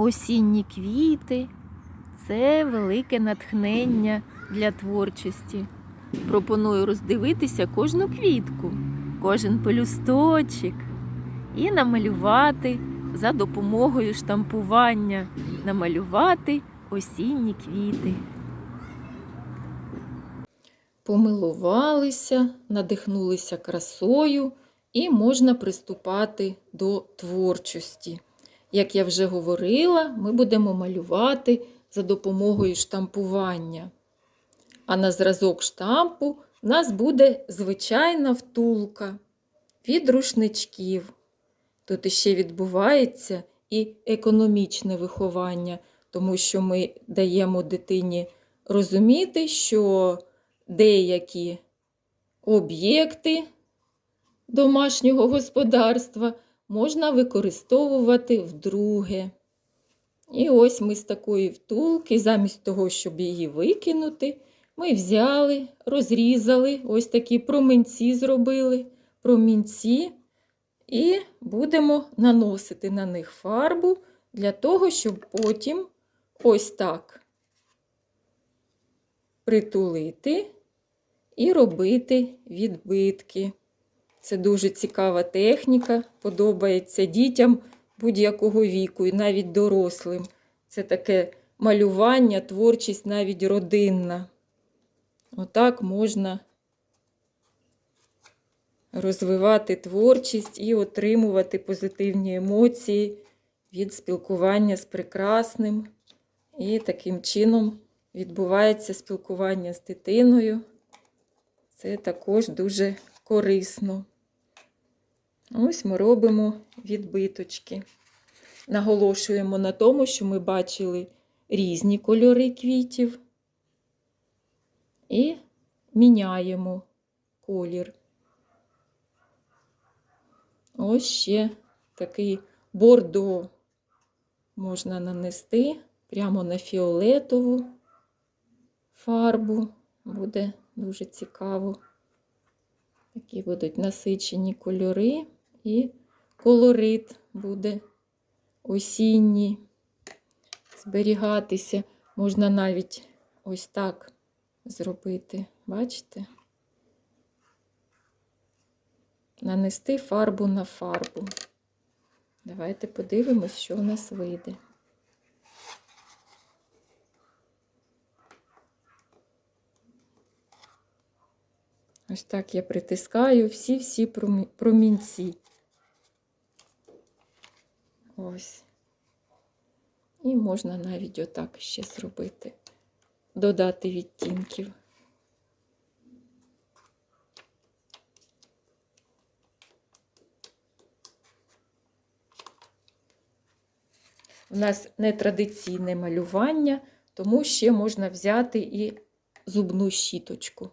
Осінні квіти це велике натхнення для творчості. Пропоную роздивитися кожну квітку, кожен пелюсточок і намалювати за допомогою штампування, намалювати осінні квіти. Помилувалися, надихнулися красою і можна приступати до творчості. Як я вже говорила, ми будемо малювати за допомогою штампування. А на зразок штампу в нас буде звичайна втулка від рушничків. Тут іще відбувається і економічне виховання, тому що ми даємо дитині розуміти, що деякі об'єкти домашнього господарства можна використовувати вдруге. І ось ми з такої втулки, замість того, щоб її викинути, ми взяли, розрізали, ось такі промінці зробили, промінці, і будемо наносити на них фарбу для того, щоб потім ось так притулити і робити відбитки. Це дуже цікава техніка, подобається дітям будь-якого віку і навіть дорослим. Це таке малювання, творчість навіть родинна. Отак можна розвивати творчість і отримувати позитивні емоції від спілкування з прекрасним. І таким чином відбувається спілкування з дитиною. Це також дуже корисно. Ось ми робимо відбиточки. Наголошуємо на тому, що ми бачили різні кольори квітів і міняємо колір. Ось ще такий бордо можна нанести прямо на фіолетову фарбу. Буде дуже цікаво. Такі будуть насичені кольори і колорит буде осінній. Зберігатися можна навіть ось так зробити. Бачите? Нанести фарбу на фарбу. Давайте подивимось, що в нас вийде. Ось так я притискаю всі-всі промінці. Ось. І можна навіть отак ще зробити, додати відтінків. У нас нетрадиційне малювання, тому ще можна взяти і зубну щіточку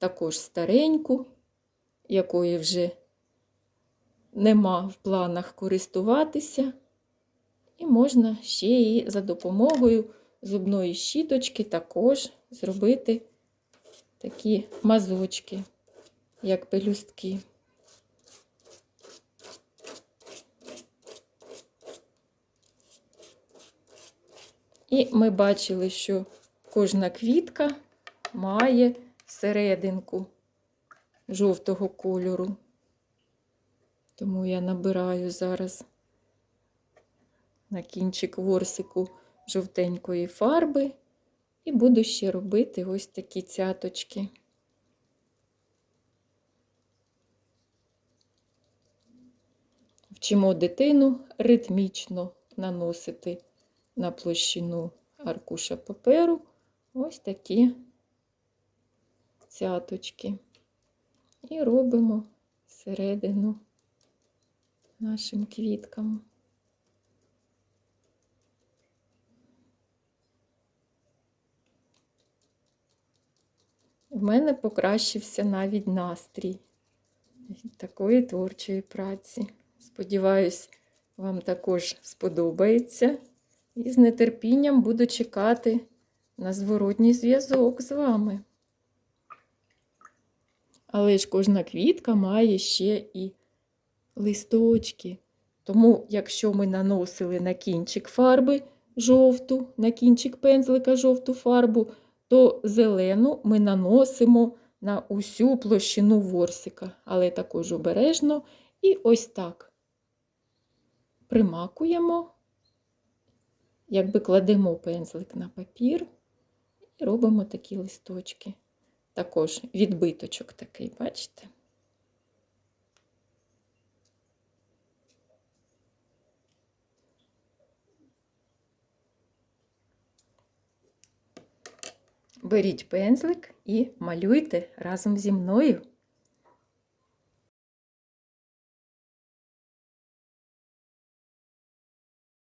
також стареньку, якої вже нема в планах користуватися. І можна ще і за допомогою зубної щіточки також зробити такі мазочки, як пелюстки. І ми бачили, що кожна квітка має серединку жовтого кольору. Тому я набираю зараз на кінчик ворсику жовтенької фарби і буду ще робити ось такі цяточки. Вчимо дитину ритмічно наносити на площину аркуша паперу ось такі цяточки. І робимо середину нашим квіткам. В мене покращився навіть настрій від такої творчої праці. Сподіваюсь, вам також сподобається. І з нетерпінням буду чекати на зворотній зв'язок з вами. Але ж кожна квітка має ще і листочки. Тому, якщо ми наносили на кінчик фарби жовту, на кінчик пензлика жовту фарбу, то зелену ми наносимо на усю площину ворсика, але також обережно і ось так примакуємо, якби кладемо пензлик на папір і робимо такі листочки. Також відбиточок такий, бачите? Беріть пензлик і малюйте разом зі мною.